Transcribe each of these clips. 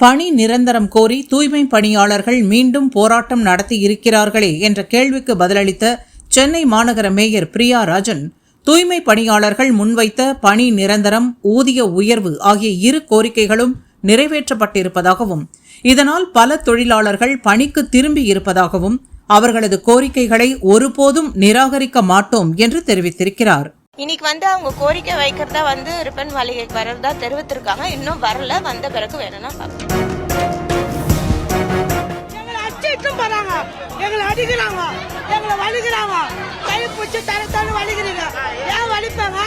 பணி நிரந்தரம் கோரி தூய்மை பணியாளர்கள் மீண்டும் போராட்டம் நடத்தி இருக்கிறார்களே என்ற கேள்விக்கு பதிலளித்த சென்னை மாநகர மேயர் பிரியா ராஜன் தூய்மை பணியாளர்கள் முன்வைத்த பணி நிரந்தரம் ஊதிய உயர்வு ஆகிய இரு கோரிக்கைகளும் நிறைவேற்றப்பட்டிருப்பதாகவும் இதனால் பல தொழிலாளர்கள் பணிக்கு திரும்பி இருப்பதாகவும் அவர்களது கோரிக்கைகளை ஒருபோதும் நிராகரிக்க மாட்டோம் என்று தெரிவித்திருக்கிறார். இன்னைக்கு வந்து அவங்க கோரிக்கை வைக்கிறதா வந்து ரிப்பன் மாளிகைக்கு வர்றதா தெரிவித்திருக்காங்க. இன்னும் வரல வந்த பிறகு வேணும்னா பார்க்கலாம். எங்களை அடிச்சுட்டும் போறாங்க எங்களை அடிக்கிறாங்க. எங்களை வலிக்கிறாங்க. கை பிடிச்சி தலை தலை வலிக்கிறீங்க. ஏன் வலிப்பாங்க?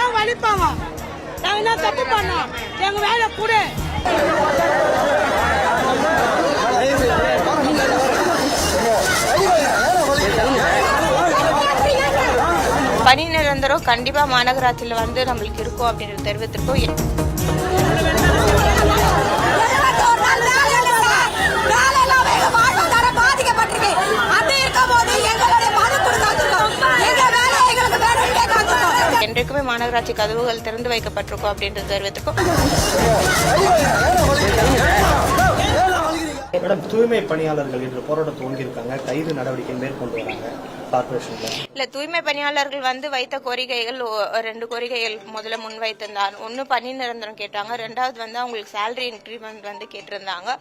ஏன் வலிப்பாங்க? நாங்கள் என்ன தப்பு பண்ணோம்? எங்கள் வேலை கூட. பணி நிரந்தரம் கண்டிப்பா மாநகராட்சியில வந்து நம்மளுக்கு இருக்கும் அப்படின்னு தெரிவித்திருக்கோம். என்றைக்குமே மாநகராட்சி கதவுகள் திறந்து வைக்கப்பட்டிருக்கும் அப்படின்றது தெரிவித்திருக்கோம். மேடம் தூய்மை பணியாளர்கள் இன்று போராட்டம் துவங்கியிருக்காங்க கைது நடவடிக்கை மேற்கொண்டு வராங்க. கார்பரேஷன்ல இல்ல. தூய்மை பணியாளர்கள் வந்து வைத்த கோரிக்கைகள் ஒ- ரெண்டு கோரிக்கைகள் முதல்ல முன் வைத்திருந்தார். ஒன்னு பணி நிரந்தரம் கேட்டாங்க ரெண்டாவது வந்து அவங்களுக்கு சேலரி இன்க்ரிமெண்ட் வந்து கேட்டிருந்தாங்க.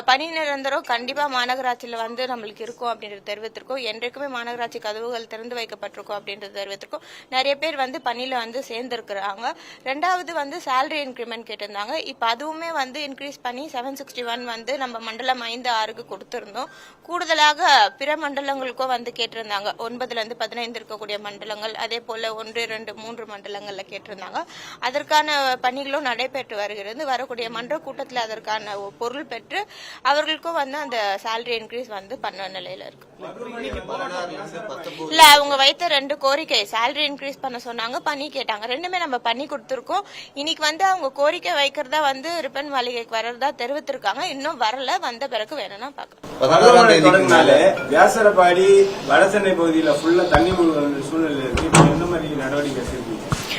பணி நிரந்தரம் கண்டிப்பா மாநகராட்சியில வந்து நம்மளுக்கு இருக்கும் அப்படின்றது தெரிவித்திருக்கோம். என்றைக்குமே மாநகராட்சி கதவுகள் திறந்து வைக்கப்பட்டிருக்கும் அப்படின்றது தெரிவித்திருக்கோம். நிறைய பேர் வந்து பணியில வந்து சேர்ந்திருக்கிறாங்க. ரெண்டாவது வந்து சேலரி இன்க்ரிமெண்ட் கேட்டிருந்தாங்க. இப்ப அதுவுமே வந்து இன்க்ரீஸ் பண்ணி செவன் சிக்ஸ்டி ஒன் வந்து நம்ம மண்டலம் ஐந்து ஆறுக்கு கொடுத்திருந்தோம். கூடுதலாக பிற மண்டலங்களுக்கும் வந்து கேட்டிருந்தாங்க. ஒன்பதுல இருந்து பதினைந்து இருக்கக்கூடிய மண்டலங்கள் அதே போல ஒன்று இரண்டு மூன்று மண்டலங்கள்ல கேட்டிருந்தாங்க. அதற்கான பணிகளும் நடைபெற்று வருகிறது. வரக்கூடிய மன்ற கூட்டத்தில் அதற்கான பொருள் பெற்று அவர்களுக்கும் வந்து அந்த சேலரி இன்க்ரீஸ் வந்து பண்ண நிலையில இருக்கு. இல்ல அவங்க வைத்த ரெண்டு கோரிக்கை சேலரி இன்க்ரீஸ் பண்ண சொன்னாங்க பணி கேட்டாங்க. ரெண்டுமே நம்ம பண்ணி கொடுத்துருக்கோம். இன்னைக்கு வந்து அவங்க கோரிக்கை வைக்கிறதா வந்து ரிப்பன் மாளிகைக்கு வர்றதா தெரிவித்திருக்காங்க. இன்னும் வரல வந்த பிறகு வேணும்னா பார்க்கலாம். பருவமழை வியாசரபாடி வடசென்னை பகுதியில் ஃபுல்லா தண்ணி மூழ்கிற சூழ்நிலை இருக்கு இப்ப என்ன மாதிரி நடவடிக்கை எடுத்திருக்கீங்க?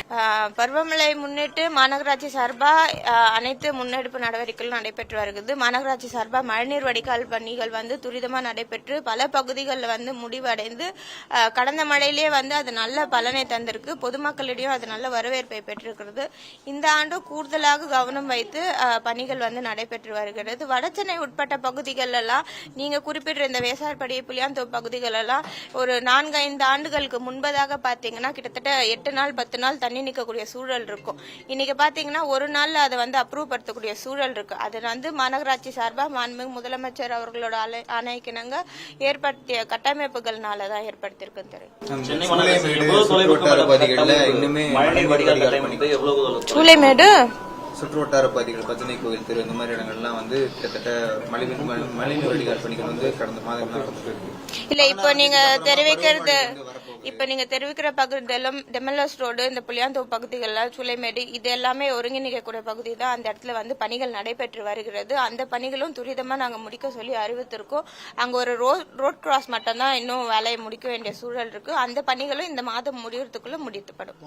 பருவமழை முன்னிட்டு மாநகராட்சி சார்பாக அனைத்து முன்னெடுப்பு நடவடிக்கைகளும் நடைபெற்று வருகிறது. மாநகராட்சி சார்பாக மழைநீர் வடிகால் பணிகள் வந்து துரிதமாக நடைபெற்று பல பகுதிகளில் வந்து முடிவடைந்து கடந்த மழையிலேயே வந்து அது நல்ல பலனை தந்திருக்கு. பொதுமக்களிடையும் அது நல்ல வரவேற்பை பெற்றிருக்கிறது. இந்த ஆண்டு கூடுதலாக கவனம் வைத்து பணிகள் வந்து நடைபெற்று வருகிறது. வடசென்னை உட்பட்ட பகுதிகளெல்லாம் நீங்கள் குறிப்பிட்ட இந்த வேசார்படி புளியாந்தோப்பு பகுதிகள் எல்லாம் ஒரு நான்கு ஐந்து ஆண்டுகளுக்கு முன்பதாக பார்த்தீங்கன்னா கிட்டத்தட்ட எட்டு நாள் பத்து நாள் தண்ணி நிற்கக்கூடிய சூழல் இருக்கும். இன்னைக்கு பாத்தீங்கன்னா ஒரு நாள்ல அதை வந்து அப்ரூவ் படுத்தக்கூடிய சூழல் இருக்கு. அது வந்து மாநகராட்சி சார்பா மாண்புமிகு முதலமைச்சர் அவர்களோட ஆலை- ஆணைக்கிணங்க ஏற்படுத்திய கட்டமைப்புகள்னால தான் ஏற்படுத்தியிருக்குன்னு தெரியும். சூளைமேடு சுற்றுவட்டார பகுதிகள் பஜனை கோயில் தெரு இந்த மாதிரி இடங்கள்லாம் வந்து கிட்டத்தட்ட மழை மழைநீர் வடிகால் பணிகள் வந்து கடந்த மாதங்களாக நடந்துட்டு இருக்கு. இல்ல இப்போ நீங்க தெரிவிக்கிறது இப்ப நீங்க தெரிவிக்கிற பகுதி எல்லாம் டெமல்லஸ் ரோடு இந்த புளியாந்தோப்பு பகுதிகள்ல சுலைமேடு இது எல்லாமே ஒருங்கிணைக்கக்கூடிய பகுதி தான். அந்த இடத்துல வந்து பணிகள் நடைபெற்று வருகிறது. அந்த பணிகளும் துரிதமா நாங்க முடிக்க சொல்லி அறிவித்திருக்கோம். அங்க ஒரு ரோட் ரோட் கிராஸ் மட்டும்தான் இன்னும் வேலையை முடிக்க வேண்டிய சூழல் இருக்கு. அந்த பணிகளும் இந்த மாதம் முடியறதுக்குள்ள முடித்துப்படும்.